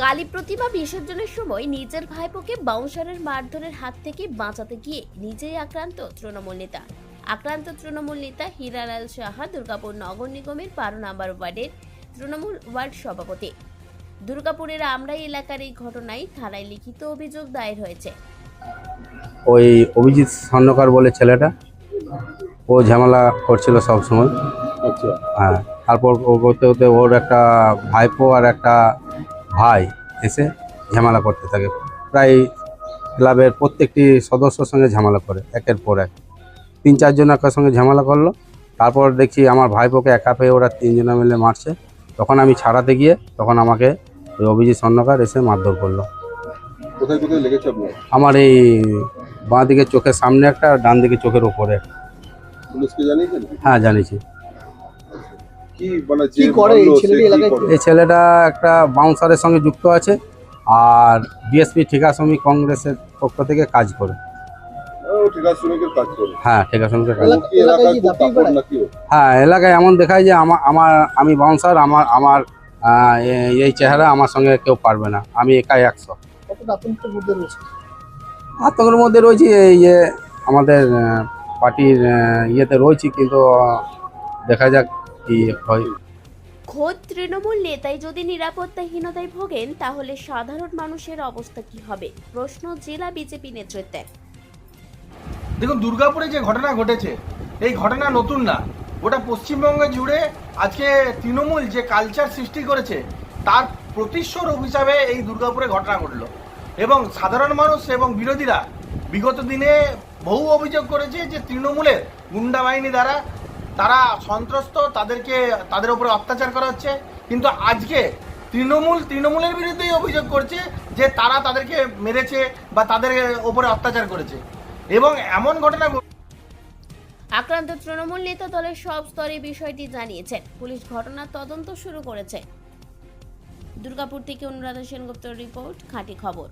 কালী প্রতিমা বিসর্জনের সময় নিজের ভাইপোকে বাউন্সারের মারধরের হাত থেকে বাঁচাতে গিয়ে নিজেই আক্রান্ত তৃণমূল নেতা। আক্রান্ত তৃণমূল নেতা হীরালাল সাহা দুর্গাপুর নগর নিগমের বারো নম্বর ওয়ার্ডের তৃণমূল ওয়ার্ড সভাপতি। দুর্গাপুরের আমরাই এলাকার এই ঘটনায় থানায় লিখিত অভিযোগ দায়ের হয়েছে। ওই অভিজিৎ স্বর্ণকার বলে ছেলেটা ও ঝামেলা করছিল সব সময় আচ্ছা। হ্যাঁ তারপর করতে ওর একটা ভাইপো আর একটা ভাই এসে ঝামেলা করতে থাকে। প্রায় ক্লাবের প্রত্যেকটি সদস্যর সঙ্গে ঝামেলা করে একের পর এক। তিন চারজন একার সঙ্গে ঝামেলা করল। তারপর দেখছি আমার ভাইপোকে একা পেয়ে ওরা তিনজনে মিলে মারছে। তখন আমি ছাড়াতে গিয়ে তখন আমাকে ওই অভিজিৎ স্বর্ণকার এসে মারধর করল। আমার এই বাঁ দিকে চোখের সামনে একটা ডান দিকে চোখের জানিয়েছেন? হ্যাঁ করে এই ছেলেটি করে? এই ছেলেটা একটা বাউন্সারের সঙ্গে যুক্ত আছে আর বিএসপি ঠিকা শ্রমিক কংগ্রেসের পক্ষ থেকে কাজ করে। হ্যাঁ ঠিকা শ্রমিকের কাজ? হ্যাঁ এলাকায় এমন দেখায় যে আমার আমার আমি বাউন্সার আমার আমার এই চেহারা আমার সঙ্গে কেউ পারবে না। আমি একাই একশো। আতঙ্কের মধ্যে রয়েছে? আতঙ্কের মধ্যে রয়েছি এই যে আমাদের পার্টির ইয়েতে রয়েছি কিন্তু দেখা যাক হয়? খোদ তৃণমূল নেতাই যদি নিরাপত্তাহীনতায় ভোগেন তাহলে সাধারণ মানুষের অবস্থা কি হবে? প্রশ্ন জেলা বিজেপি নেতৃত্বের। দেখুন দুর্গাপুরে যে ঘটনা ঘটেছে এই ঘটনা নতুন না। গোটা পশ্চিমবঙ্গে জুড়ে আজকে তৃণমূল যে কালচার সৃষ্টি করেছে তার প্রতিস্বরূপ হিসাবে এই দুর্গাপুরে ঘটনা ঘটলো। এবং সাধারণ মানুষ এবং বিরোধীরা বিগত দিনে বহু অভিযোগ করেছে যে তৃণমূলের গুন্ডা বাহিনী দ্বারা তারা সন্ত্রস্ত, তাদেরকে, তাদের উপরে অত্যাচার করা হচ্ছে। কিন্তু আজকে তৃণমূল, তৃণমূলের বিরুদ্ধেই অভিযোগ করছে যে তারা তাদেরকে মেরেছে বা তাদের উপরে অত্যাচার করেছে। এবং এমন ঘটনা আক্রান্ত তৃণমূল নেতা দলের সব স্তরে বিষয়টি জানিয়েছেন। পুলিশ ঘটনার তদন্ত শুরু করেছে। দুর্গাপুর থেকে অনুরাধা সেনগুপ্তর রিপোর্ট, খাঁটি খবর।